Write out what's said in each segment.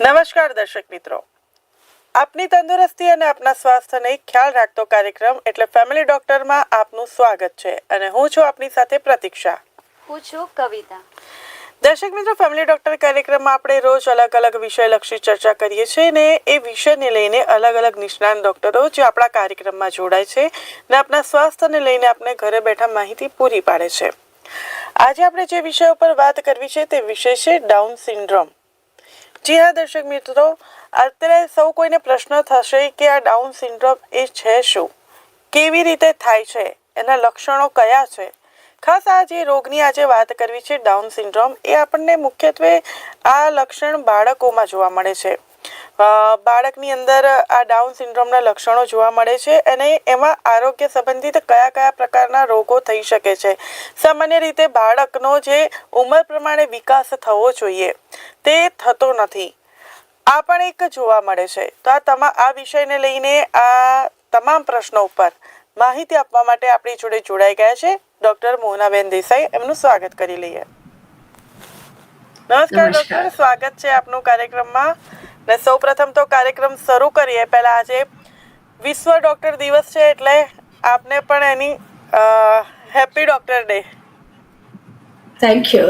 નમસ્કાર દર્શક મિત્રો. આપની તંદુરસ્તી અને આપના સ્વાસ્થ્યને ખ્યાલ રાખતો કાર્યક્રમ એટલે ફેમિલી ડોક્ટરમાં આપનું સ્વાગત છે અને હું છું આપની સાથે પ્રતીક્ષા. હું છું કવિતા. દર્શક મિત્રો ફેમિલી ડોક્ટર કાર્યક્રમમાં આપણે રોજ અલગ અલગ વિષયલક્ષી ચર્ચા કરીએ છીએ ને એ વિષયને લઈને અલગ અલગ નિષ્ણાંત ડોક્ટરો જે આપણા કાર્યક્રમમાં જોડાય છે ને આપણા સ્વાસ્થ્યને લઈને આપણે ઘરે બેઠા માહિતી પૂરી પાડે છે. આજે આપણે જે વિષય ઉપર વાત કરવી છે તે વિષય છે ડાઉન સિન્ડ્રોમ જી હા, દર્શક મિત્રો, અત્યારે સૌ કોઈને પ્રશ્ન થશે કે આ ડાઉન સિન્ડ્રોમ એ છે શું? કેવી રીતે થાય છે? એના લક્ષણો કયા છે? ખાસ આ જે રોગની આજે વાત કરવી છે, ડાઉન સિન્ડ્રોમ, એ આપણને મુખ્યત્વે આ લક્ષણ બાળકોમાં જોવા મળે છે. બાળકની અંદર આ ડાઉન સિન્ડ્રોમના લક્ષણો જોવા મળે છે અને એમાં આરોગ્ય સંબંધિત કયા કયા પ્રકારના રોગો થઈ શકે છે. સામાન્ય રીતે બાળકનો જે ઉંમર પ્રમાણે વિકાસ થવો જોઈએ તે થતો નથી. આ પણ એક જોવા મળે છે. તો આ તમા આ વિષયને લઈને આ તમામ પ્રશ્નો ઉપર માહિતી આપવા માટે આપણી જોડે જોડાઈ ગયા છે. ડોક્ટર મોહનાબેન દેસાઈ એમનું સ્વાગત કરી લઈએ. નમસ્કાર. ડોક્ટર. સ્વાગત છે આપનું કાર્યક્રમમાં. ને સૌ પ્રથમ તો કાર્યક્રમ શરૂ કરીએ. પહેલાં આજે વિશ્વ ડૉક્ટર દિવસ છે એટલે આપને પણ એની happy doctor day. Thank you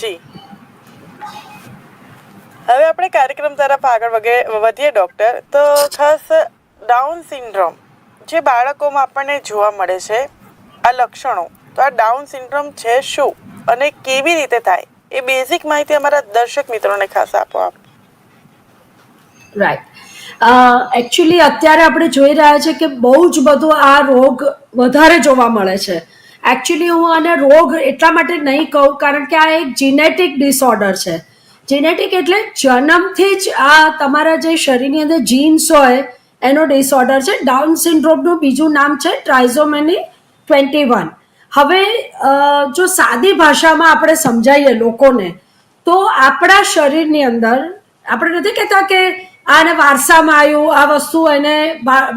ji. હવે આપણે કાર્યક્રમ તરફ આગળ વધીએ ડૉક્ટર. તો ખાસ ડાઉન સિન્ડ્રોમ જે બાળકોમાં આપણને જોવા મળે છે આ લક્ષણો. તો આ ડાઉન સિન્ડ્રોમ છે શું? અને કેવી રીતે થાય? એ બેઝિક માહિતી અમારા દર્શક મિત્રોને ખાસ આપો આપ. રાઈટ એકચ્યુઅલી અત્યારે આપણે જોઈ રહ્યા છે કે બહુ જ બધું આ રોગ વધારે જોવા મળે છે. એકચ્યુઅલી હું આને રોગ એટલા માટે નહીં કહું કારણ કે આ એક જીનેટિક ડિસઓર્ડર છે. જીનેટિક એટલે જન્મથી જ આ તમારા જે શરીરની અંદર જીન્સ હોય, એનો ડિસઓર્ડર છે. ડાઉન સિન્ડ્રોમનું બીજું નામ છે ટ્રાઇઝોમેની ટ્વેન્ટી વન હવે જો સાદી ભાષામાં આપણે સમજાવીએ લોકોને, તો આપણા શરીરની અંદર, આપણે નથી કહેતા કે આને વારસામાં આવ્યું આ વસ્તુ એને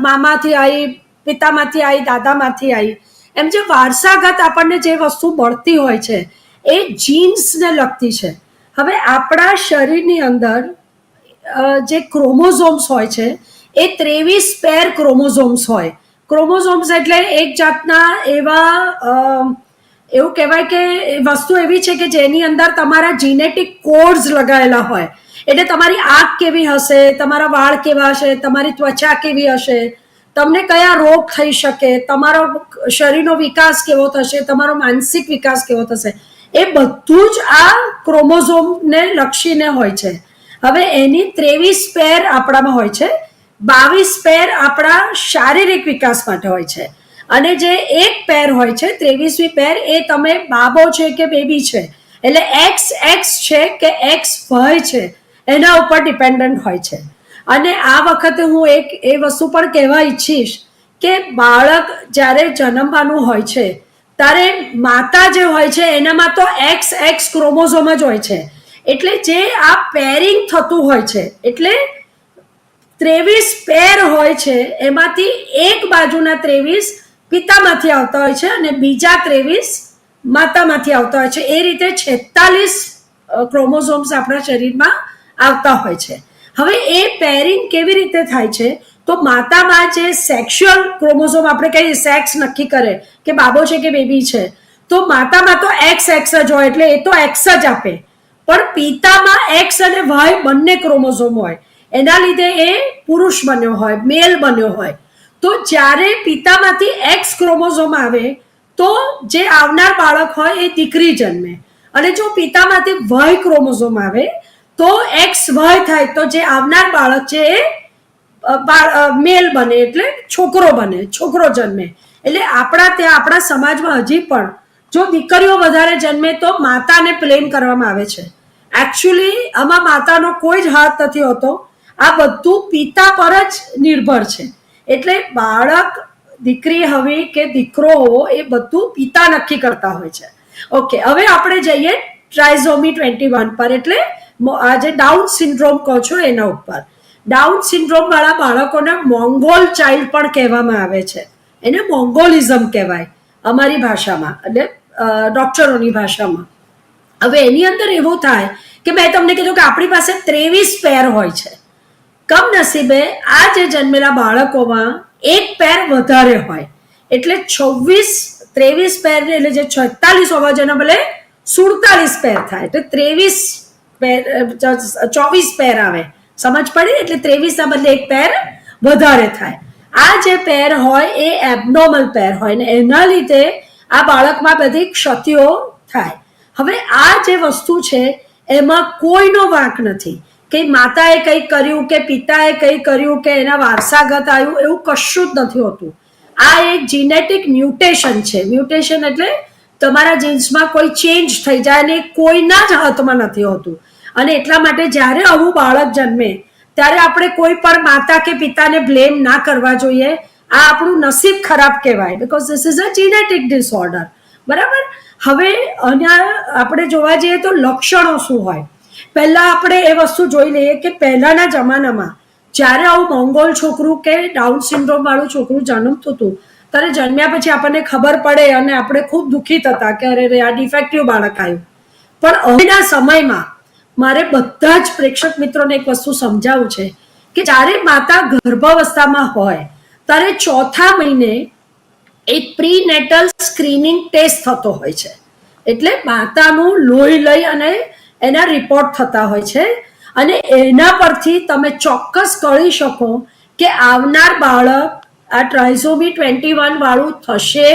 મામાથી આવી પિતામાંથી આવી દાદામાંથી આવી એમ જે વારસાગત આપણને જે વસ્તુ મળતી હોય છે, એ જીન્સને લગતી છે. હવે આપણા શરીરની અંદર જે ક્રોમોઝોમ્સ હોય છે, એ ત્રેવીસ પેર ક્રોમોઝોમ્સ હોય. ક્રોમોઝોમ્સ એટલે એક જાતના એવા એવું કહેવાય કે વસ્તુ એવી છે કે જેની અંદર તમારા જીનેટિક કોડ્સ લગાવેલા હોય. એટલે તમારી આંખ કેવી હશે, તમારા વાળ કેવા હશે, તમારી ત્વચા કેવી હશે, તમને કયા રોગ થઈ શકે, તમારો શરીરનો વિકાસ કેવો થશે, તમારો માનસિક વિકાસ કેવો થશે, એ બધું જ આ ક્રોમોઝોમને લક્ષીને હોય છે. હવે એની ત્રેવીસ પેર આપણામાં હોય છે. બાવીસ પેર આપણા શારીરિક વિકાસ માટે હોય છે. અને જે એક પેર હોય છે, ત્રેવીસમી પેર, એ તમે બાબો છે કે બેબી છે, એટલે એક્સ એક્સ છે કે એક્સ ભય છે, એના ઉપર ડિપેન્ડન્ટ હોય છે. અને આ વખતે હું એક એ વસ્તુ પણ કહેવા ઈચ્છીશ કે બાળક જ્યારે જન્મવાનું હોય છે, ત્યારે માતા જે હોય છે, એનામાં તો એક્સ એક્સ ક્રોમોઝોમ જ હોય છે. એટલે જે આ પેરિંગ થતું હોય છે, એટલે ત્રેવીસ પેર હોય છે, એમાંથી એક બાજુના ત્રેવીસ પિતામાંથી આવતા હોય છે અને બીજા ત્રેવીસ માતામાંથી આવતા હોય છે. એ રીતે છેતાલીસ ક્રોમોઝોમ્સ આપણા શરીરમાં આવતા હોય છે. હવે એ પેરિંગ કેવી રીતે થાય છે? તો માતામાં જે સેક્સ્યુઅલ ક્રોમોઝોમ આપણે કહીએ સેક્સ નક્કી કરે કે બાબો છે કે બેબી છે, તો માતામાં તો એક્સ એક્સ જ હોય એટલે એ તો એક્સ જ આપે. પણ પિતામાં એક્સ અને વાય બંને ક્રોમોઝોમ હોય. એના લીધે એ પુરુષ બન્યો હોય મેલ બન્યો હોય. તો જ્યારે પિતામાંથી એક્સ ક્રોમોઝોમ આવે, તો જે આવનાર બાળક હોય એ દીકરી જન્મે. અને જો પિતામાંથી વય ક્રોમોઝોમ આવે, તો એક્સ વય થાય, તો જે આવનાર બાળક છે એ મેલ બને એટલે છોકરો બને, છોકરો જન્મે. એટલે આપણા ત્યાં, આપણા સમાજમાં હજી પણ જો દીકરીઓ વધારે જન્મે તો માતાને પ્લેન કરવામાં આવે છે. એકચ્યુઅલી આમાં માતાનો કોઈ જ હાથ નથી હોતો. આ બધું પિતા પર જ નિર્ભર છે. એટલે બાળક, દીકરી હવે કે દીકરો હોવો એ બધું પિતા નક્કી કરતા હોય છે. ઓકે, હવે આપણે જઈએ ટ્રાઇઝોમી ટ્વેન્ટી વન પર. એટલે આ જે ડાઉન સિન્ડ્રોમ કહો છો એના ઉપર. ડાઉન સિન્ડ્રોમ વાળા બાળકોને મોંગોલ ચાઇલ્ડ પણ કહેવામાં આવે છે. એને મોંગોલિઝમ કહેવાય અમારી ભાષામાં, એટલે ડોક્ટરોની ભાષામાં. હવે એની અંદર એવું થાય કે મેં તમને કીધું કે આપણી પાસે ત્રેવીસ પેર હોય છે. કમનસીબે આ જે જન્મેલા બાળકોમાં એક પેર વધારે હોય. એટલે છવ્વીસ, ત્રેવીસ પેર એટલે જે છેતાલીસ હોવા જેના બદલે સુડતાલીસ પેર થાય. એટલે ત્રેવીસ પેર ચોવીસ પેર આવે. સમજ પડી? એટલે ત્રેવીસ ના બદલે એક પેર વધારે થાય. આ જે પેર હોય એ એબનોર્મલ પેર હોય ને એના લીધે આ બાળકમાં બધી ક્ષતિઓ થાય. હવે આ જે વસ્તુ છે, એમાં કોઈનો વાંક નથી. કે માતાએ કંઈક કર્યું કે પિતાએ કંઈ કર્યું કે એના વારસાગત આવ્યું એવું કશું જ નથી હોતું. આ એક જીનેટિક મ્યુટેશન છે. મ્યુટેશન એટલે તમારા જીન્સમાં કોઈ ચેન્જ થઈ જાય અને કોઈના જ હાથમાં નથી હોતું. અને એટલા માટે જ્યારે આવું બાળક જન્મે, ત્યારે આપણે કોઈ પણ માતા કે પિતાને બ્લેમ ના કરવા જોઈએ. આ આપણું નસીબ ખરાબ કહેવાય because this is a genetic disorder બરાબર? હવે અહીંયા આપણે જોવા જઈએ તો લક્ષણો શું હોય? પહેલા આપણે એ વસ્તુ જોઈ લઈએ કે પહેલાના જમાનામાં જ્યારે આવું મોંગોલ છોકરું કે ડાઉન સિન્ડ્રોમ વાળું છોકરું જન્મતું હતું ત્યારે જન્મ્યા પછી આપણને ખબર પડે અને આપણે ખૂબ દુઃખી થતા કે અરે રે, આ ડિફેક્ટિવ બાળક આવ્યું. પણ હવેના સમયમાં મારે બધા જ પ્રેક્ષક મિત્રોને એક વસ્તુ સમજાવવું છે કે જ્યારે માતા ગર્ભાવસ્થામાં હોય, ત્યારે ચોથા મહિને એક પ્રીનેટલ સ્ક્રીનિંગ ટેસ્ટ થતો હોય છે. એટલે માતાનું લોહી લઈ અને એના રિપોર્ટ થતા હોય છે. અને એના પરથી તમે ચોક્કસ કહી શકો કે આવનાર બાળક આ ટ્રાઇઝોમી ટ્વેન્ટી વન વાળું થશે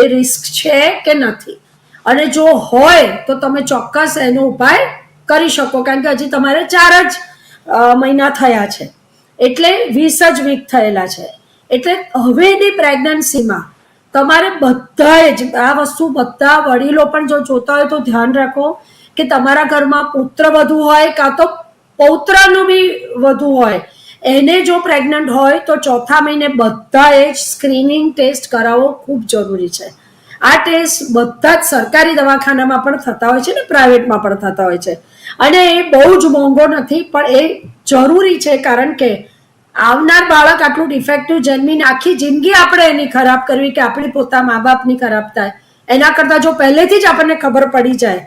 એ રિસ્ક છે કે નથી. અને જો હોય તો તમે ચોક્કસ એનો ઉપાય કરી શકો, કારણ કે હજી તમારે ચાર જ મહિના થયા છે. એટલે વીસ જ વીક થયેલા છે. એટલે હવેની પ્રેગ્નન્સીમાં તમારે બધાએ જ, આ વસ્તુ બધા વડીલો પણ જો જોતા હોય તો ધ્યાન રાખો કે તમારા ઘરમાં પુત્ર વધુ હોય કાં તો પૌત્રનું બી વધુ હોય, એને જો પ્રેગ્નન્ટ હોય તો ચોથા મહિને બધાએ જ સ્ક્રીનિંગ ટેસ્ટ કરાવવો ખૂબ જરૂરી છે. આ ટેસ્ટ બધા જ સરકારી દવાખાનામાં પણ થતા હોય છે ને પ્રાઇવેટમાં પણ થતા હોય છે. અને એ બહુ જ મોંઘો નથી, પણ એ જરૂરી છે કારણ કે આવનાર બાળક આટલું ડિફેક્ટિવ જન્મીને આખી જિંદગી આપણે એની ખરાબ કરવી કે આપણી પોતા મા બાપની ખરાબ થાય. એના કરતાં જો પહેલેથી જ આપણને ખબર પડી જાય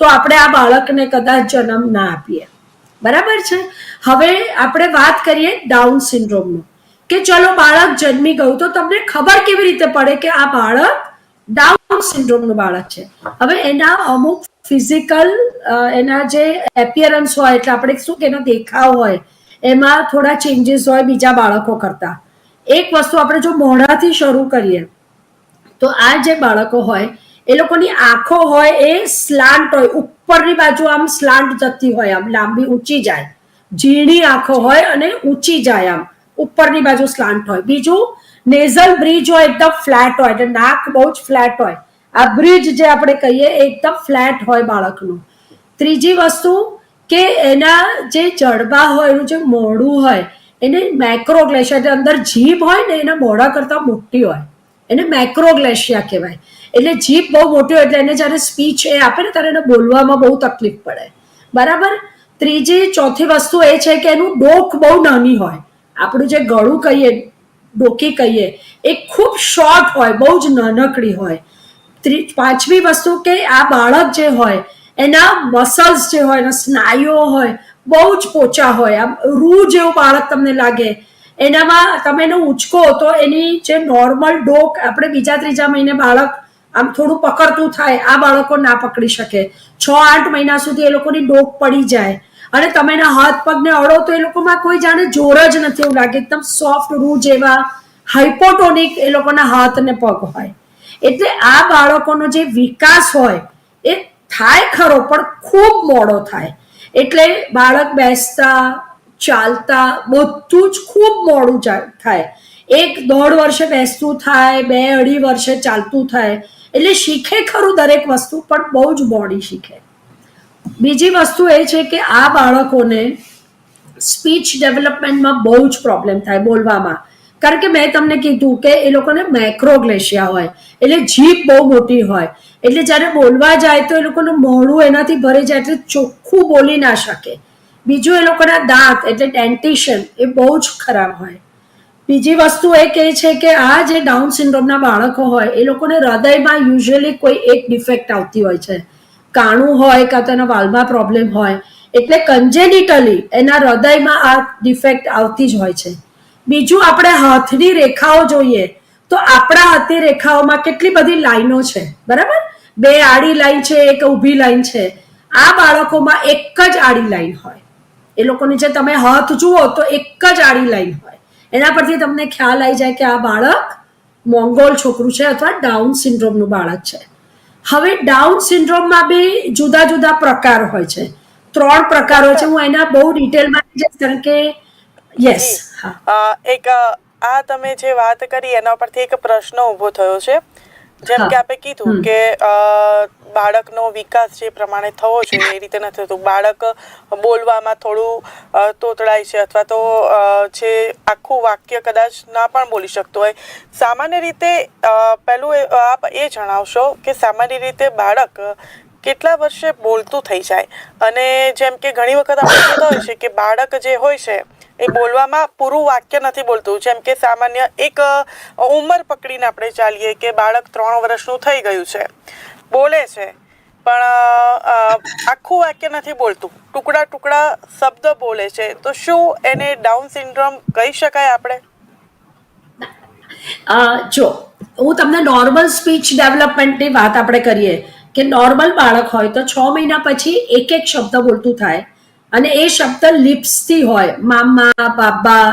તો આપણે આ બાળકને કદાચ જન્મ ના આપીએ. બરાબર છે? હવે આપણે વાત કરીએ ડાઉન સિન્ડ્રોમનું. કે ચલો બાળક જન્મી ગયું તો તમને ખબર કેવી રીતે પડે કે આ બાળક ડાઉન સિન્ડ્રોમનું બાળક છે? હવે એના અમુક ફિઝિકલ એના જે એપિયરન્સ હોય, એટલે આપણે શું કે એનો દેખાવ હોય, એમાં થોડા ચેન્જીસ હોય બીજા બાળકો કરતા. એક વસ્તુ આપણે જો મોઢાથી શરૂ કરીએ, તો આ જે બાળકો હોય એ લોકોની આંખો હોય એ સ્લાન્ટ હોય, ઉપરની બાજુ આમ સ્લાન્ટ જતી હોય આમ, લાંબી ઊંચી જાય. ઝીણી આંખો હોય અને ઊંચી જાય આમ, ઉપરની બાજુ સ્લાન્ટ હોય. બીજું નેઝલ બ્રિજ હોય, એકદમ ફ્લેટ હોય, એટલે નાક બહુ જ ફ્લેટ હોય. આ બ્રિજ જે આપણે કહીએ એકદમ ફ્લેટ હોય બાળકનું. ત્રીજી વસ્તુ કે એના જે જડબા હોય, એનું જે મોઢું હોય, એને મેક્રોગ્લેશિયા એટલે અંદર જીભ હોય ને એના મોઢા કરતાં મોટી હોય. એને મેક્રોગ્લેશિયા કહેવાય. એટલે જીભ બહુ મોટી એટલે એને જ્યારે સ્પીચ એ આપે ને ત્યારે એને બોલવામાં બહુ તકલીફ પડે. બરાબર? ત્રીજી, ચોથી વસ્તુ એ છે કે એનું ડોક બહુ નાની હોય. આપણું જે ગળું કહીએ, ડોકી કહીએ, એ ખૂબ શોર્ટ હોય, બહુ જ નાનકડી હોય. પાંચમી વસ્તુ કે આ બાળક જે હોય, એના મસલ્સ જે હોય, એના સ્નાયુઓ હોય, બહુ જ પોચા હોય. આમ રૂ જેવું બાળક તમને લાગે. એનામાં તમે એને ઉચકો તો એની જે નોર્મલ ડોક, આપણે બીજા ત્રીજા મહિને બાળક આમ થોડું પકડતું થાય, આ બાળકો ના પકડી શકે. છ, આઠ મહિના સુધી એ લોકોની ડોક પડી જાય. અને તમે એના હાથ પગને અડો તો એ લોકોમાં કોઈ જાણે જોર જ નથી એવું લાગે. એકદમ સોફ્ટ રૂ જેવા હાઇપોટોનિક એ લોકોના હાથ અને પગ હોય. એટલે આ બાળકોનો જે વિકાસ હોય, એ થાય ખરો, પણ ખૂબ મોડો થાય. એટલે બાળક બેસતા, ચાલતા, બધું જ ખૂબ મોડું થાય. એક દોઢ વર્ષે બેસતું થાય, બે અઢી વર્ષે ચાલતું થાય. એટલે શીખે ખરું દરેક વસ્તુ, પણ બહુ જ મોડી શીખે. બીજી વસ્તુ એ છે કે આ બાળકોને સ્પીચ ડેવલપમેન્ટમાં બહુ જ પ્રોબ્લેમ થાય બોલવામાં. કારણ કે મેં તમને કીધું કે એ લોકોને મેક્રોગ્લેશિયા હોય, એટલે જીભ બહુ મોટી હોય. એટલે જ્યારે બોલવા જાય તો એ લોકોનું મોડું એનાથી ભરી જાય એટલે ચોખ્ખું બોલી ના શકે. બીજું એ લોકોના દાંત, એટલે ડેન્ટિશન, એ બહુ જ ખરાબ હોય. બીજી વસ્તુ એ કહે છે કે આ જે ડાઉન સિન્ડ્રોમના બાળકો હોય, એ લોકોને હૃદયમાં યુઝ્યુઅલી કોઈ એક ડિફેક્ટ આવતી હોય છે. કાણું હોય કાં તો એના વાલમાં પ્રોબ્લેમ હોય, એટલે કન્જેનિટલી એના હૃદયમાં આ ડિફેક્ટ આવતી જ હોય છે. બીજું આપણે હાથની રેખાઓ જોઈએ, તો આપણા હાથની રેખાઓમાં કેટલી બધી લાઈનો છે, બરાબર? બે આડી લાઈન છે, એક ઊભી લાઈન છે. આ બાળકોમાં એક જ આડી લાઈન હોય. એ લોકોની જે તમે હાથ જુઓ તો એક જ આડી લાઈન હોય. એના પરથી તમને ખ્યાલ આવી જાય કે આ બાળક મોંગોલ છોકરું છે અથવા ડાઉન સિન્ડ્રોમનું બાળક છે. હવે ડાઉન સિન્ડ્રોમમાં બી જુદા જુદા પ્રકાર હોય છે. ત્રણ પ્રકાર હોય છે. હું એના બહુ ડિટેલમાં જઈશ કારણ કે યસ એક આ તમે જે વાત કરી એના પરથી એક પ્રશ્ન ઊભો થયો છે. જેમ કે આપે આપણે કીધું કે બાળકનો વિકાસ જે પ્રમાણે થવો જોઈએ, એ રીતે નથી થતું. બાળક બોલવામાં થોડું તોતળાય છે અથવા તો છે આખું વાક્ય કદાચ ના પણ બોલી શકતું હોય. સામાન્ય રીતે પહેલું આપ એ જણાવશો કે સામાન્ય રીતે બાળક કેટલા વર્ષે બોલતું થઈ જાય? અને જેમ કે ઘણી વખત આપણે જોતા હોય છે કે બાળક જે હોય છે, એ બોલવામાં પૂરું વાક્ય નથી બોલતું. જેમ કે સામાન્ય એક ઉંમર પકડીને આપણે ચાલીએ કે બાળક ત્રણ વર્ષનું થઈ ગયું છે. બોલે છે. પણ આખું વાક્ય નથી બોલતું. ટુકડા ટુકડા શબ્દ બોલે છે. તો શું એને ડાઉન સિન્ડ્રોમ કહી શકાય આપણે? જો, હું તમને નોર્મલ સ્પીચ ડેવલપમેન્ટની વાત આપણે કરીએ કે નોર્મલ બાળક હોય તો છ મહિના પછી એક એક શબ્દ બોલતું થાય. અને એ શબ્દ લિપ્સથી હોય. મામા, બાબા,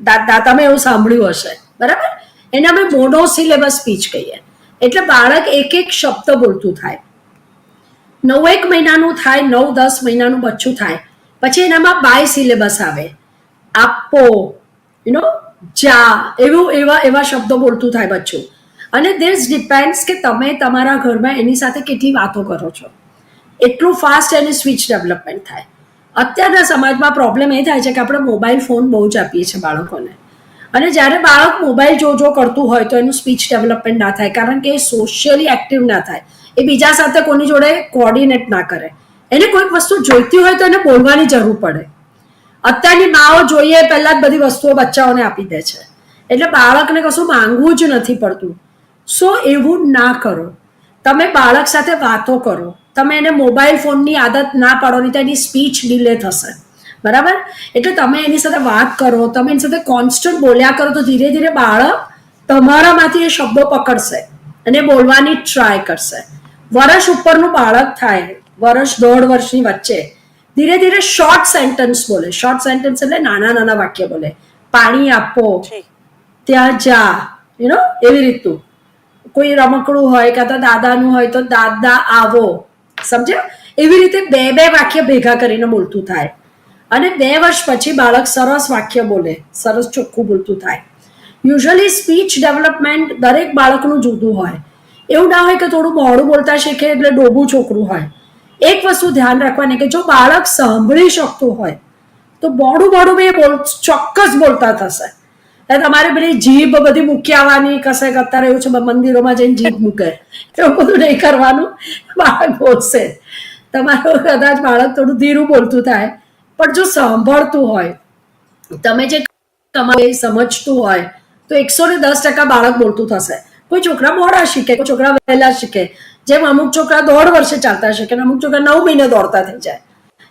દાદા, તમે એવું સાંભળ્યું હશે. બરાબર? એને અમે મોનોસિલેબસ સ્પીચ કહીએ. એટલે બાળક એક એક શબ્દ બોલતું થાય. નવ એક મહિનાનું થાય, નવ દસ મહિનાનું બચ્ચું થાય. પછી એનામાં બાય સિલેબસ આવે. આપો યુ નો જા, એવું, એવા એવા શબ્દો બોલતું થાય બચ્ચું. અને ધીસ ડિપેન્ડ્સ કે તમે તમારા ઘરમાં એની સાથે કેટલી વાતો કરો છો. એટલું ફાસ્ટ એની સ્વિચ ડેવલપમેન્ટ થાય. અત્યારના સમાજમાં પ્રોબ્લેમ એ થાય છે કે આપણે મોબાઈલ ફોન બહુ જ આપીએ છીએ બાળકોને. અને જ્યારે બાળક મોબાઈલ જો જો કરતું હોય તો એનું સ્પીચ ડેવલપમેન્ટ ના થાય, કારણ કે એ સોશિયલી એક્ટિવ ના થાય. એ બીજા સાથે કોની જોડે કોર્ડિનેટ ના કરે. એને કોઈક વસ્તુ જોઈતી હોય તો એને બોલવાની જરૂર પડે. અત્યારની માઓ જોઈએ પહેલા જ બધી વસ્તુઓ બચ્ચાઓને આપી દે છે. એટલે બાળકને કશું માંગવું જ નથી પડતું. સો એવું ના કરો. તમે બાળક સાથે વાતો કરો. તમે એને મોબાઈલ ફોનની આદત ના પાડો, નહીં તો એની સ્પીચ ડિલે થશે. બરાબર? એટલે તમે એની સાથે વાત કરો તમે એની સાથે કોન્સ્ટન્ટ બોલ્યા કરો તો ધીરે ધીરે બાળક તમારામાંથી એ શબ્દો પકડશે અને બોલવાની ટ્રાય કરશે. વર્ષ ઉપરનું બાળક થાય વર્ષ દોઢ વર્ષની વચ્ચે ધીરે ધીરે શોર્ટ સેન્ટેન્સ બોલે. શોર્ટ સેન્ટેન્સ એટલે નાના નાના વાક્ય બોલે. પાણી આપો ત્યાં જા યુ નો એવી રીતનું. કોઈ રમકડું હોય કાં તો દાદાનું હોય તો દાદા આવો. સમજ્યા? એવી રીતે બે બે વાક્ય ભેગા કરીને બોલતું થાય. અને બે વર્ષ પછી બાળક સરસ વાક્ય બોલે. સરસ ચોખ્ખું બોલતું થાય. યુઝ્યુઅલી સ્પીચ ડેવલપમેન્ટ દરેક બાળકનું જુદું હોય. એવું ના હોય કે થોડું મોડું બોલતા શીખે એટલે ડોબું છોકરું હોય. એક વસ્તુ ધ્યાન રાખવાની કે જો બાળક સાંભળી શકતું હોય, તો બોડું બોડું બી બોલ, ચોક્કસ બોલતા થશે. એટલે તમારે પેલી જીભ બધી મૂકી આવવાની, કશે અત્યારે એવું છે, મંદિરોમાં જઈને જીભ મૂકે. એવું બધું નહીં કરવાનું. બાળક બોલશે. તમારું કદાચ બાળક થોડું ધીરું બોલતું થાય. પણ જો સાંભળતું હોય, તમે જે તમારે સમજતું હોય, તો એકસો ને દસ ટકા બાળક બોલતું થશે. કોઈ છોકરા મોડા શીખે, કોઈ છોકરા વહેલા શીખે. જેમ અમુક છોકરા દોઢ વર્ષે ચાલતા શીખે અને અમુક છોકરા નવ મહિને દોડતા થઈ જાય.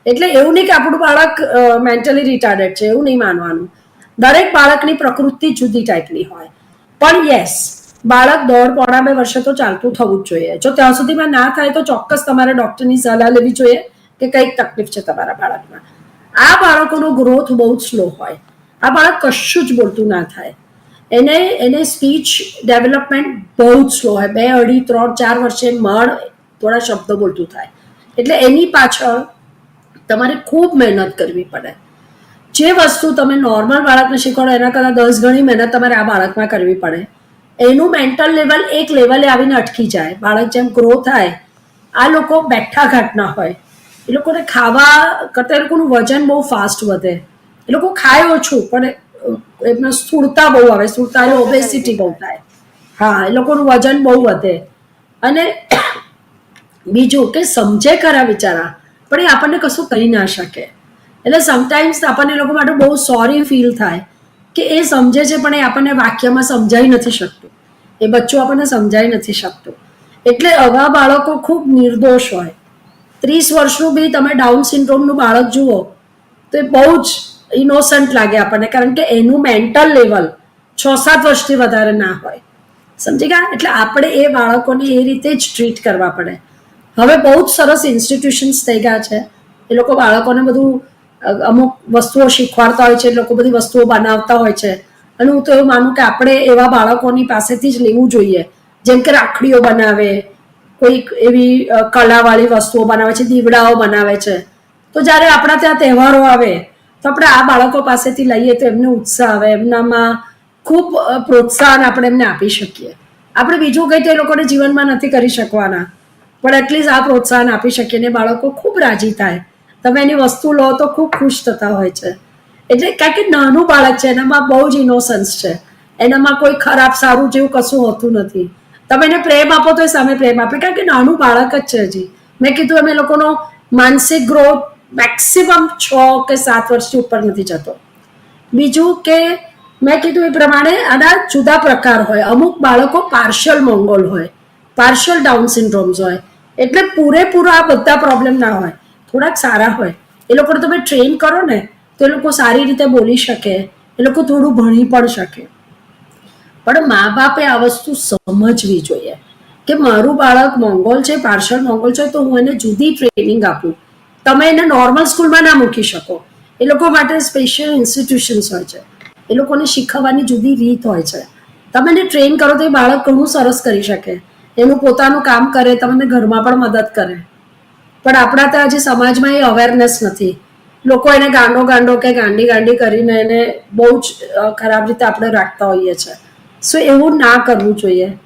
એટલે એવું નહીં કે આપણું બાળક મેન્ટલી રિટાર્ડેડ છે, એવું નહીં માનવાનું. દરેક બાળકની પ્રકૃતિ જુદી ટાઈપની હોય. પણ યસ બાળક દોઢ પોણા બે વર્ષે તો ચાલતું થવું જ જોઈએ. જો ત્યાં સુધીમાં ના થાય તો ચોક્કસ તમારે ડૉક્ટરની સલાહ લેવી જોઈએ કે કંઈક તકલીફ છે તમારા બાળકમાં. આ બાળકોનો ગ્રોથ બહુ જ સ્લો હોય. આ બાળક કશું જ બોલતું ના થાય. એને એને સ્પીચ ડેવલપમેન્ટ બહુ જ સ્લો હોય. બે અઢી, ત્રણ, ચાર વર્ષે મળ થોડા શબ્દો બોલતું થાય. એટલે એની પાછળ તમારે ખૂબ મહેનત કરવી પડે. જે વસ્તુ તમે નોર્મલ બાળકને શીખવાડો, એના કરતાં દસ ગણી મહેનત તમારે આ બાળકમાં કરવી પડે. એનું મેન્ટલ લેવલ એક લેવલે આવીને અટકી જાય. બાળક જેમ ગ્રો થાય, આ લોકો બેઠા ઘાટના હોય. એ લોકોને ખાવા કરતાં એ લોકોનું વજન બહુ ફાસ્ટ વધે. એ લોકો ખાય ઓછું પણ એમને સ્થૂળતા બહુ આવે સ્થૂળતા એટલે ઓબેસિટી બહુ થાય. હા એ લોકોનું વજન બહુ વધે. અને બીજું કે સમજે ખરા બિચારા પણ એ આપણને કશું કહી ના શકે. એટલે સમટાઈમ્સ આપણને એ લોકો માટે બહુ સોરી ફીલ થાય કે એ સમજે છે પણ એ આપણને વાક્યમાં સમજાઈ નથી શકતું. એ બચ્ચું આપણને સમજાઈ નથી શકતું. એટલે આવા બાળકો ખૂબ નિર્દોષ હોય. ત્રીસ વર્ષનું બી તમે ડાઉન સિન્ડ્રોમનું બાળક જુઓ, તો એ બહુ જ ઇનોસન્ટ લાગે આપણને, કારણ કે એનું મેન્ટલ લેવલ છ સાત વર્ષથી વધારે ના હોય. સમજી ગયા? એટલે આપણે એ બાળકોને એ રીતે જ ટ્રીટ કરવા પડે. હવે બહુ જ સરસ ઇન્સ્ટિટ્યુશન્સ થઈ ગયા છે. એ લોકો બાળકોને બધું, અમુક વસ્તુઓ શીખવાડતા હોય છે, એ લોકો બધી વસ્તુઓ બનાવતા હોય છે. અને હું તો એવું માનું કે આપણે એવા બાળકોની પાસેથી જ લેવું જોઈએ. જેમ કે રાખડીઓ બનાવે કોઈક એવી કલાવાળી વસ્તુઓ બનાવે છે, દીવડાઓ બનાવે છે. તો જ્યારે આપણા ત્યાં તહેવારો આવે, તો આપણે આ બાળકો પાસેથી લઈએ તો એમને ઉત્સાહ આવે, એમનામાં ખૂબ પ્રોત્સાહન આપણે એમને આપી શકીએ. આપણે બીજું કંઈ તો એ લોકોને જીવનમાં નથી કરી શકવાના, પણ એટલીસ્ટ આ પ્રોત્સાહન આપી શકીએ ને બાળકો ખૂબ રાજી થાય. તમે એની વસ્તુ લો તો ખૂબ ખુશ થતા હોય છે. એટલે કારણ કે નાનું બાળક છે, એનામાં બહુ જ ઇનોસન્સ છે. એનામાં કોઈ ખરાબ સારું જેવું કશું હોતું નથી. તમે એને પ્રેમ આપો તો એ સામે પ્રેમ આપે. કારણ કે નાનું બાળક જ છે હજી. મેં કીધું અમે લોકોનો માનસિક ગ્રોથ મેક્સિમમ છ કે સાત વર્ષથી ઉપર નથી જતો. બીજું કે મેં કીધું એ પ્રમાણે આના જુદા પ્રકાર હોય. અમુક બાળકો પાર્શિયલ મોંગોલ હોય પાર્શિયલ ડાઉન સિન્ડ્રોમ્સ હોય. એટલે પૂરેપૂરો આ બધા પ્રોબ્લેમ ના હોય. થોડાક સારા હોય. એ લોકોને તમે ટ્રેન કરો ને, તો એ લોકો સારી રીતે બોલી શકે. એ લોકો થોડું ભણી પણ શકે. પણ મા બાપે આ વસ્તુ સમજવી જોઈએ. કે મારું બાળક મોંગોલ છે, પાર્શલ મોંગોલ છે, તો હું એને જુદી ટ્રેનિંગ આપું. તમે એને નોર્મલ સ્કૂલમાં ના મૂકી શકો. એ લોકો માટે સ્પેશિયલ ઇન્સ્ટિટ્યુશન્સ હોય છે. એ લોકોને શીખવવાની જુદી રીત હોય છે. તમે એને ટ્રેન કરો તો એ બાળક ઘણું સરસ કરી શકે. એનું પોતાનું કામ કરે, તમને ઘરમાં પણ મદદ કરે. પણ આપણા ત્યાં હજી સમાજમાં એ અવેરનેસ નથી. લોકો એને ગાંડો ગાંડો કે ગાંડી ગાંડી કરીને એને બહુ જ ખરાબ રીતે આપણે રાખતા હોઈએ છીએ સો એવું ના કરવું જોઈએ.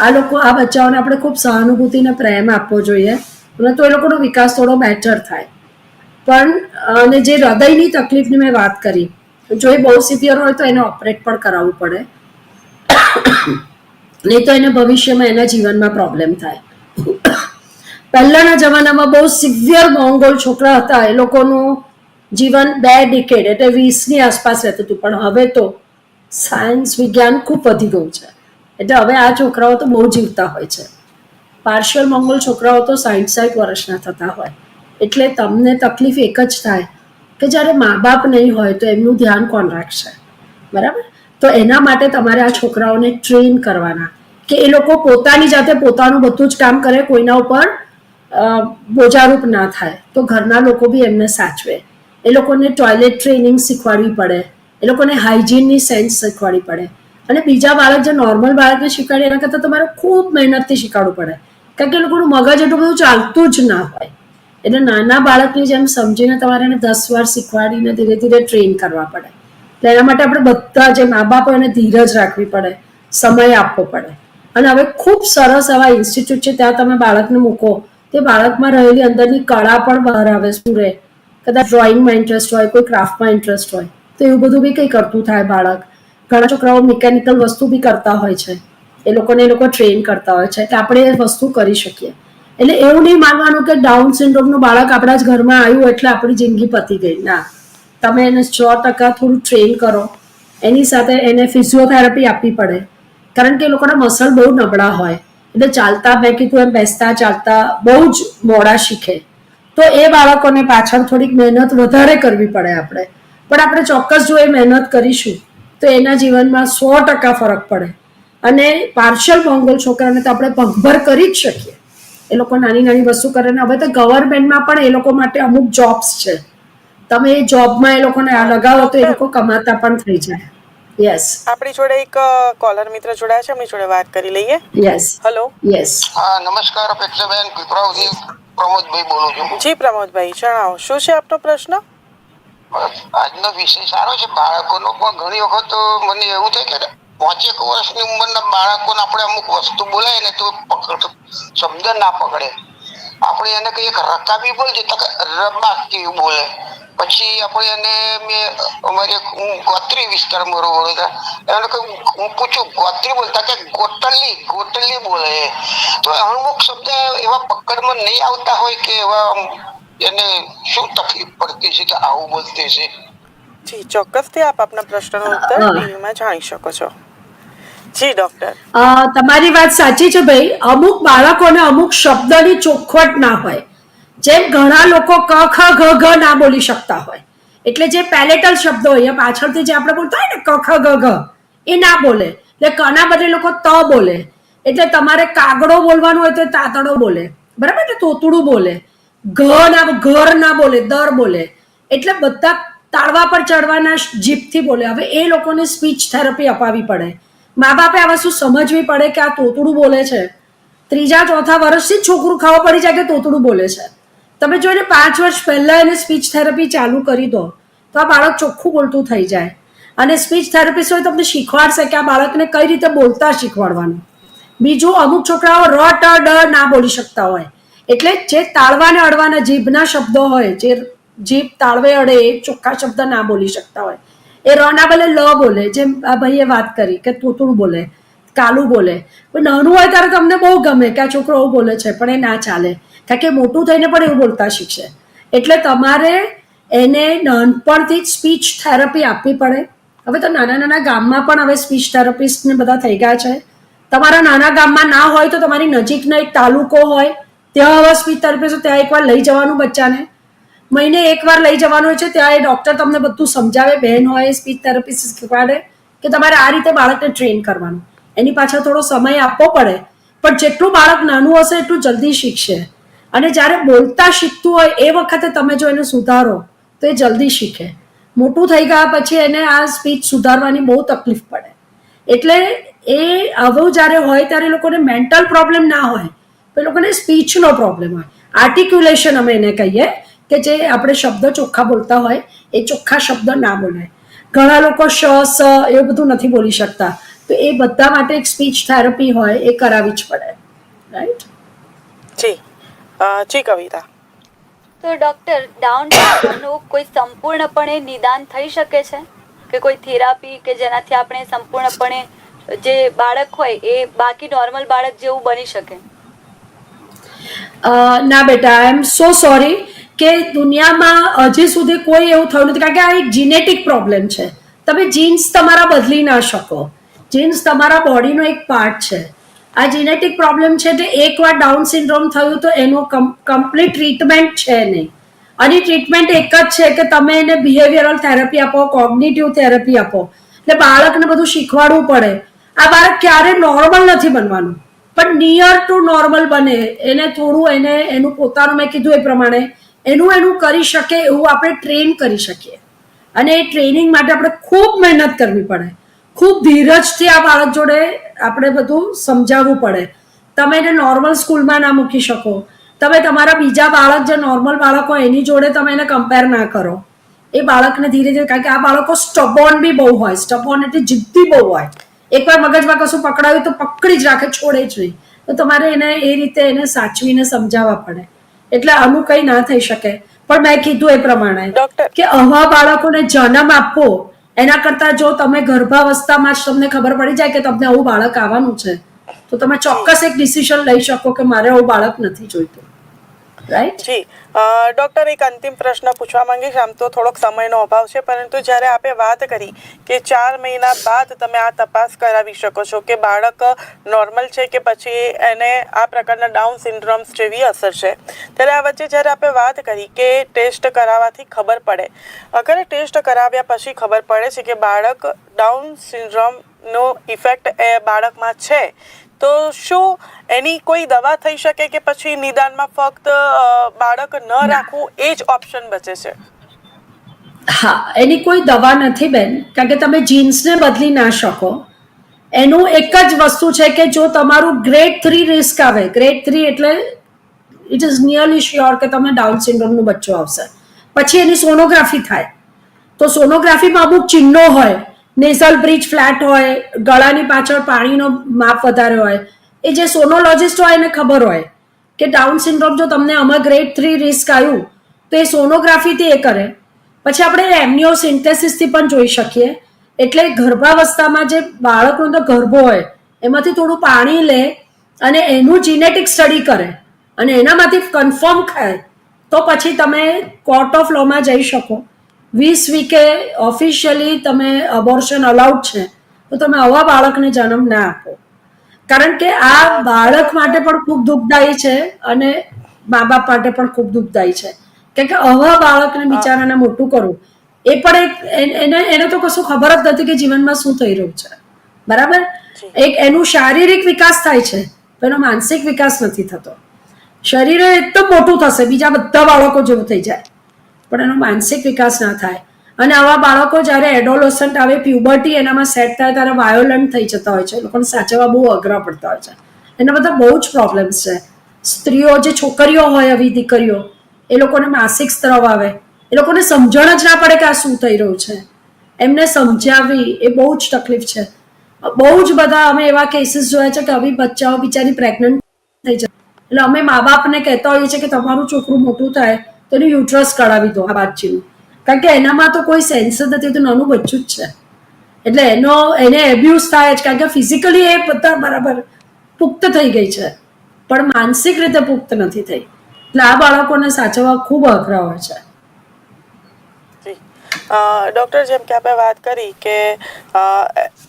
આ લોકો, આ બચ્ચાઓને આપણે ખૂબ સહાનુભૂતિને પ્રેમ આપવો જોઈએ. અને તો એ લોકોનો વિકાસ થોડો બેટર થાય. પણ, અને જે હૃદયની તકલીફની મેં વાત કરી, જો એ બહુ સિવિયર હોય તો એને ઓપરેટ પણ કરાવવું પડે. નહીં તો એને ભવિષ્યમાં એના જીવનમાં પ્રોબ્લેમ થાય. પહેલાના જમાનામાં બહુ સિવિયર મોંગોલ છોકરા હતા. એ લોકોનું જીવન બે ડિકેડ એટલે વીસની આસપાસ રહેતું હતું. પણ હવે તો સાયન્સ વિજ્ઞાન ખૂબ વધી ગયું છે. એટલે હવે આ છોકરાઓ તો બહુ જીવતા હોય છે. પાર્શિયલ મંગોલ છોકરાઓ તો સાઠ સાઠ વર્ષના થતા હોય. એટલે તમને તકલીફ એક જ થાય કે જ્યારે મા બાપ નહીં હોય તો એમનું ધ્યાન કોણ રાખશે? બરાબર? તો એના માટે તમારે આ છોકરાઓને ટ્રેન કરવાના કે એ લોકો પોતાની જાતે પોતાનું બધું જ કામ કરે, કોઈના ઉપર બોજારૂપ ના થાય. તો ઘરના લોકો બી એમને સાચવે. એ લોકોને ટોયલેટ ટ્રેનિંગ શીખવાડવી પડે. એ લોકોને હાઇજીનની સેન્સ શીખવાડવી પડે. અને બીજા બાળક જે નોર્મલ બાળકને શીખવાડે, એના કરતાં તમારે ખૂબ મહેનતથી શીખવાડવું પડે. કારણ કે એ લોકોનું મગજ એટલું બધું ચાલતું જ ના હોય. એટલે નાના બાળકની જેમ સમજીને તમારે એને દસ વાર શીખવાડીને ધીરે ધીરે ટ્રેન કરવા પડે. એટલે એના માટે આપણે બધા જે મા બાપ એને ધીરજ રાખવી પડે, સમય આપવો પડે. અને હવે ખૂબ સરસ એવા ઇન્સ્ટિટ્યૂટ છે, ત્યાં તમે બાળકને મૂકો. તે બાળકમાં રહેલી અંદરની કળા પણ બહાર આવે સ્કૂલે કદાચ ડ્રોઈંગમાં ઇન્ટરેસ્ટ હોય, કોઈ ક્રાફ્ટમાં ઇન્ટરેસ્ટ હોય. તો એવું બધું બી કંઈ કરતું થાય બાળક. ઘણા છોકરાઓ મિકેનિકલ વસ્તુ બી કરતા હોય છે. એ લોકોને એ લોકો ટ્રેન કરતા હોય છે. એટલે આપણે એ વસ્તુ કરી શકીએ. એટલે એવું નહીં માનવાનું કે ડાઉન સિન્ડ્રોમનું બાળક આપણા જ ઘરમાં આવ્યું એટલે આપણી જિંદગી પતી ગઈ. ના. તમે એને સો ટકા થોડું ટ્રેન કરો. એની સાથે એને ફિઝિયોથેરાપી આપવી પડે. કારણ કે એ લોકોના મસલ બહુ નબળા હોય. એટલે ચાલતા મેં કીધું એમ બેસતા ચાલતા બહુ જ મોડા શીખે. તો એ બાળકોને પાછળ થોડીક મહેનત વધારે કરવી પડે આપણે. પણ આપણે ચોક્કસ જો એ મહેનત કરીશું તો એના જીવનમાં સો ટકા ફરક પડે. અને પાર્શિયલ મોંગોલ છોકરાને તો આપણે પગભર કરી જ શકીએ. એ લોકો નાની નાની વસ્તુ કરે ને હવે તો ગવર્મેન્ટમાં પણ એ લોકો માટે અમુક જોબ્સ છે. તમે એ જોબમાં એ લોકોને આ લગાવો તો એ લોકો કમાતા પણ થઈ જાય. યસ આપણી જોડે એક કોલર મિત્ર જોડાયા છે એમની જોડે વાત કરી લઈએ. યસ હલો યસ હા નમસ્કાર અપેક્ષાબેન પ્રમોદભાઈ બોલું છું. જી પ્રમોદભાઈ જણાવો શું છે આપનો પ્રશ્ન? આજનો વિષય સારો છે. બાળકોનો પણ ઘણી વખત મને એવું થાય કે પાંચેક વર્ષની ઉંમરના બાળકોને આપણે અમુક વસ્તુ બોલાય ને તો પકડ, શબ્દ ના પકડે. આપણે એને કઈ એક રકાબી બોલજે તો કે બોલે. પછી આપણે એને મેં અમારે હું ગોત્રી વિસ્તારમાં રહું વડોદરા એને કહ્યું, હું પૂછું, ગોત્રી બોલતા કે ગોટલી ગોટલી બોલે. તો અમુક શબ્દ એવા પકડમાં નહીં આવતા હોય કે એવા એને શું તકલીફ પડતી છે કે આવું બોલતી છે? જી ચોક્કસથી આપ આપના પ્રશ્નનો ઉત્તર. ટીવીમાં જાણી શકો છો. જી ડોક્ટર. તમારી વાત સાચી છે ભાઈ. અમુક બાળકોને અમુક શબ્દની ચોખવટ ના હોય. જેમ ઘણા લોકો ક ખ ઘ ઘ ના બોલી શકતા હોય. એટલે જે પેલેટલ શબ્દો હોય પાછળથી જે આપણે બોલતા હોય ને ક ખ ગ ઘ એ ના બોલે. એટલે કના બદલે લોકો ત બોલે. એટલે તમારે કાગડો બોલવાનું હોય તો તાતડો બોલે. બરાબર? એટલે તોતડું બોલે. ઘ ના ઘર ના બોલે, દર બોલે. એટલે બધા તાળવા પર ચડવાના જીભથી બોલે. હવે એ લોકોને સ્પીચ થેરપી અપાવી પડે. મા બાપે આ વસ્તુ સમજવી પડે કે આ તોતડું બોલે છે? ત્રીજા, ચોથા વર્ષથી જ છોકરું ખાવા પડી જાય કે તોતડું બોલે છે? તમે જોઈને પાંચ વર્ષ પહેલાં એને સ્પીચ થેરપી ચાલુ કરી દો, તો આ બાળક ચોખ્ખું બોલતું થઈ જાય. અને સ્પીચ થેરપિસ્ટ હોય તમને શીખવાડશે કે આ બાળકને કઈ રીતે બોલતા શીખવાડવાનું. બીજું, અમુક છોકરાઓ ર, ટ, ડ ના બોલી શકતા હોય. એટલે જે તાળવાને અડવાના જીભના શબ્દો હોય, જે જીભ તાળવે અડે એ ચોખ્ખા શબ્દ ના બોલી શકતા હોય. એ ર ના લ બોલે, જેમ આ ભાઈએ વાત કરી કે તૂતું બોલે, કાલું બોલે. નાનું હોય ત્યારે તમને બહુ ગમે કે આ છોકરો આવું બોલે છે, પણ એ ના ચાલે. કારણ કે મોટું થઈને પણ એવું બોલતા શીખશે. એટલે તમારે એને નાનપણથી જ સ્પીચ થેરપી આપવી પડે. હવે તો નાના નાના ગામમાં પણ હવે સ્પીચ થેરપીસ્ટને બધા થઈ ગયા છે. તમારા નાના ગામમાં ના હોય તો તમારી નજીકનો એક તાલુકો હોય ત્યાં હવે સ્પીચ છે, ત્યાં એકવાર લઈ જવાનું બચ્ચાને. મહિને એકવાર લઈ જવાનું હોય છે, ત્યાં એ ડોક્ટર તમને બધું સમજાવે બહેન હોય સ્પીચ થેરાપિસ્ટ શીખવાડે કે તમારે આ રીતે બાળકને ટ્રેન કરવાનું. એની પાછળ થોડો સમય આપવો પડે, પણ જેટલું બાળક નાનું હશે, એટલું જલ્દી શીખશે. અને જ્યારે બોલતા શીખતું હોય, એ વખતે તમે જો એને સુધારો, તો એ જલ્દી શીખે. મોટું થઈ ગયા પછી એને આ સ્પીચ સુધારવાની બહુ તકલીફ પડે. એટલે એ આવું જ્યારે હોય, ત્યારે લોકોને મેન્ટલ પ્રોબ્લેમ ના હોય પણ એ લોકોને સ્પીચનો પ્રોબ્લેમ હોય. આર્ટિક્યુલેશન અમે એને કહીએ કે જે આપણે શબ્દ ચોખ્ખા બોલતા હોય એ ચોખ્ખા શબ્દ ના બોલાય. ઘણા લોકો શ સ એવું બધું નથી બોલી શકતા. તો એ બધા માટે એક સ્પીચ થેરપી હોય એ કરાવી જ પડે. રાઈટ જી. જી કવિતા. તો ડોક્ટર ડાઉન સિન્ડ્રોમનું કોઈ સંપૂર્ણપણે નિદાન થઈ શકે છે? કે કોઈ થેરાપી કે જેનાથી આપણે સંપૂર્ણપણે જે બાળક હોય એ બાકી નોર્મલ બાળક જેવું બની શકે? ના બેટા આઈ એમ સો સોરી કે દુનિયામાં હજી સુધી કોઈ એવું થયું નથી. કારણ કે આ એક જીનેટિક પ્રોબ્લેમ છે. તમે જીન્સ તમારા બદલી ના શકો. જીન્સ તમારા બોડીનો એક પાર્ટ છે. આ જીનેટિક પ્રોબ્લેમ છે એટલે એકવાર ડાઉન સિન્ડ્રોમ થયું તો એનો કમ્પ્લીટ ટ્રીટમેન્ટ છે નહીં. અને ટ્રીટમેન્ટ એક જ છે કે તમે એને બિહેવિયરલ થેરપી આપો કોગ્નેટિવ થેરપી આપો. એટલે બાળકને બધું શીખવાડવું પડે. આ બાળક ક્યારે નોર્મલ નથી બનવાનું. પણ નિયર ટુ નોર્મલ બને. એને થોડું એને, એનું પોતાનું મેં કીધું એ પ્રમાણે. એનું એનું કરી શકે એવું આપણે ટ્રેન કરી શકીએ. અને એ ટ્રેનિંગ માટે આપણે ખૂબ મહેનત કરવી પડે. ખૂબ ધીરજથી આ બાળક જોડે આપણે બધું સમજાવવું પડે. તમે એને નોર્મલ સ્કૂલમાં ના મૂકી શકો. તમે તમારા બીજા બાળક, જે નોર્મલ બાળક હોય, એની જોડે તમે એને કમ્પેર ના કરો. એ બાળકને ધીરે ધીરે, કારણ કે આ બાળકો સ્ટબોન બી બહુ હોય. સ્ટબોન એટલે જિદ્દી બહુ હોય. એકવાર મગજમાં કશું પકડાયું તો પકડી જ રાખે છોડે જ નહીં. તો તમારે એને એ રીતે એને સાચવીને સમજાવવા પડે. એટલે આનું કંઈ ના થઈ શકે. પણ મેં કીધું એ પ્રમાણે કે આવા બાળકોને જન્મ આપવો એના કરતા જો તમે ગર્ભાવસ્થામાં જ તમને ખબર પડી જાય કે તમને આવું બાળક આવવાનું છે તો તમે ચોક્કસ એક ડિસિઝન લઈ શકો કે મારે આવું બાળક નથી જોઈતું. રાઈટ જી. ડૉક્ટર એક અંતિમ પ્રશ્ન પૂછવા માંગીશ. આમ તો થોડોક સમયનો અભાવ છે, પરંતુ જ્યારે આપે વાત કરી કે ચાર મહિના બાદ તમે આ તપાસ કરાવી શકો છો કે બાળક નોર્મલ છે કે પછી એને આ પ્રકારના ડાઉન સિન્ડ્રોમ્સ જેવી અસર છે, ત્યારે આ વચ્ચે જ્યારે આપણે વાત કરી કે ટેસ્ટ કરાવવાથી ખબર પડે. અગર ટેસ્ટ કરાવ્યા પછી ખબર પડે છે કે બાળક ડાઉન સિન્ડ્રોમનો ઇફેક્ટ એ બાળકમાં છે તો શું એની કોઈ દવા થઈ શકે કે પછી નિદાનમાં ફક્ત બાળક ન રાખવું એ જ ઓપ્શન બચે છે? હા એની કોઈ દવા નથી બેન. કારણ કે તમે જીન્સને બદલી ના શકો. એનું એક જ વસ્તુ છે કે જો તમારું ગ્રેડ થ્રી રિસ્ક આવે ગ્રેડ થ્રી એટલે ઇટ ઇઝ નિયરલી શ્યોર કે તમે ડાઉન સિન્ડ્રોમનું બચ્ચું આવશે. પછી એની સોનોગ્રાફી થાય. તો સોનોગ્રાફીમાં અમુક ચિહ્નો હોય નેઝલ બ્રિજ ફ્લેટ હોય, ગળાની પાછળ પાણીનો માપ વધારે હોય, એ જે સોનોલોજિસ્ટ હોય એને ખબર હોય કે ડાઉન સિન્ડ્રોમ જો તમને આમાં ગ્રેડ થ્રી રિસ્ક આવ્યું, તો એ સોનોગ્રાફીથી એ કરે. પછી આપણે એમનીઓ સિન્થેસિસથી પણ જોઈ શકીએ. એટલે ગર્ભાવસ્થામાં જે બાળકનો તો ગર્ભો હોય, એમાંથી થોડું પાણી લે અને એનું જીનેટિક સ્ટડી કરે. અને એનામાંથી કન્ફર્મ થાય, તો પછી તમે કોર્ટ ઓફ લોમાં જઈ શકો. વીસ વીકે ઓફિશિયલી તમે અબોર્શન અલાઉડ છે તો તમે આવા બાળકને જન્મ ના આપો. કારણ કે આ બાળક માટે પણ ખૂબ દુઃખદાયી છે અને મા બાપ માટે પણ ખૂબ દુઃખદાયી છે. કેમ કે આવા બાળકને બિચારાને મોટું કરવું એ પણ એક એને એને તો કશું ખબર જ નથી કે જીવનમાં શું થઈ રહ્યું છે. બરાબર? એક એનું શારીરિક વિકાસ થાય છે એનો માનસિક વિકાસ નથી થતો. શરીર એકદમ મોટું થશે બીજા બધા બાળકો જેવું થઈ જાય. પણ એનો માનસિક વિકાસ ના થાય. અને આવા બાળકો જ્યારે એડોલોસન્ટ આવે પ્યુબર્ટી એનામાં સેટ થાય ત્યારે વાયોલન્ટ થઈ જતા હોય છે. લોકોને સાચવવા બહુ અઘરા પડતા હોય છે. એના બધા બહુ જ પ્રોબ્લેમ્સ છે. સ્ત્રીઓ જે છોકરીઓ હોય, આવી દીકરીઓ, એ લોકોને માસિક સ્ત્રવ આવે. એ લોકોને સમજણ જ ના પડે કે આ શું થઈ રહ્યું છે. એમને સમજાવવી એ બહુ જ તકલીફ છે. બહુ જ બધા અમે એવા કેસીસ જોયા છે કે આવી બચ્ચાઓ બિચારી પ્રેગ્નન્ટ થઈ જાય એટલે અમે મા બાપને કહેતા હોઈએ છીએ કે તમારું છોકરું મોટું થાય તો એનું યુટ્રસ કઢાવી દો આ બાદચીનું કારણ કે એનામાં તો કોઈ સેન્સ જ નથી તો નાનું બચ્ચું જ છે. એટલે એનો, એને એબ્યુઝ થાય જ, કારણ કે ફિઝિકલી એ બધા બરાબર પુખ્ત થઈ ગઈ છે. પણ માનસિક રીતે પુખ્ત નથી થઈ. એટલે આ બાળકોને સાચવવા ખૂબ અઘરા હોય છે. ડૉક્ટર જેમ કે આપણે વાત કરી કે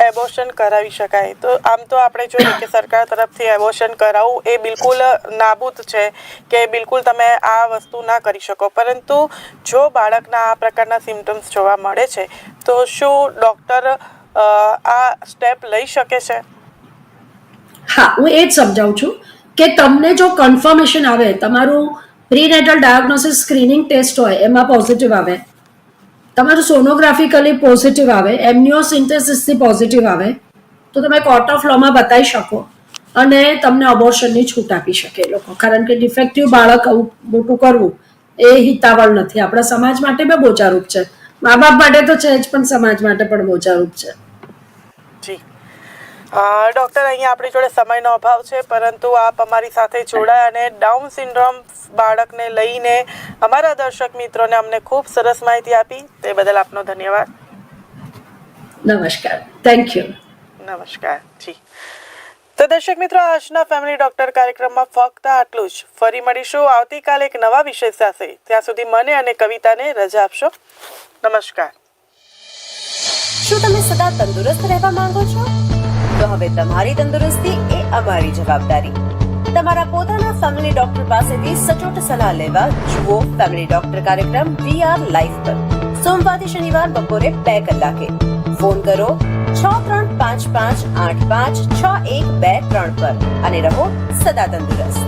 એબોર્શન કરાવી શકાય. તો આમ તો આપણે જોઈએ કે સરકાર તરફથી એબોર્શન કરાવવું એ બિલકુલ નાબૂદ છે કે બિલકુલ તમે આ વસ્તુ ના કરી શકો. પરંતુ જો બાળકના આ પ્રકારના સિમ્ટમ્સ જોવા મળે છે, તો શું ડૉક્ટર આ સ્ટેપ લઈ શકે છે? હા, હું એ જ સમજાવું છું કે તમને જો કન્ફર્મેશન આવે, તમારું પ્રીનેટલ ડાયગ્નોસિસ સ્ક્રીનિંગ ટેસ્ટ હોય, એમાં પોઝિટિવ આવે તમારું સોનોગ્રાફિકલી પોઝિટિવ આવે એમનિયોસિન્થેસિસથી પોઝિટિવ આવે, તો તમે કોર્ટ ઓફ લોમાં બતાવી શકો અને તમને અબોર્શનની છૂટ આપી શકે એ લોકો. કારણ કે ડિફેક્ટિવ બાળક મોટું કરવું એ હિતાવળ નથી. આપણા સમાજ માટે બે બોજારૂપ છે. મા બાપ માટે તો છે જ, પણ સમાજ માટે પણ બોજારૂપ છે. જી ડૉક્ટર અહીંયા આપણી જોડે સમયનો અભાવ છે પરંતુ આપ અમારી સાથે જોડાયા અને ડાઉન સિન્ડ્રોમ બાળકને લઈને અમારા દર્શક મિત્રોને અમને ખૂબ સરસ માહિતી આપી. તે બદલ આપનો ધન્યવાદ. નમસ્કાર. થેન્ક યુ નમસ્કાર. જી. તો દર્શક મિત્રો આજના ફેમિલી ડોક્ટર કાર્યક્રમમાં ફક્ત આટલું જ. ફરી મળીશું આવતીકાલે એક નવા વિષય સાથે. ત્યાં સુધી મને અને કવિતાને રજા આપશો. નમસ્કાર. શું તમે સદા તંદુરસ્ત રહેવા માંગો છો? તો હવે તમારી તંદુરસ્તી એ અમારી જવાબદારી. તમારા પોતાના ફેમિલી ડોક્ટર પાસેથી સચોટ સલાહ લેવા જુઓ ફેમિલી ડોક્ટર કાર્યક્રમ વી આર લાઈફ પર. સોમવારથી શનિવાર બપોરે બે કલાકે. ફોન કરો છ ત્રણ પાંચ પાંચ આઠ પાંચ છ એક બે ત્રણ પર અને રહો સદા તંદુરસ્ત.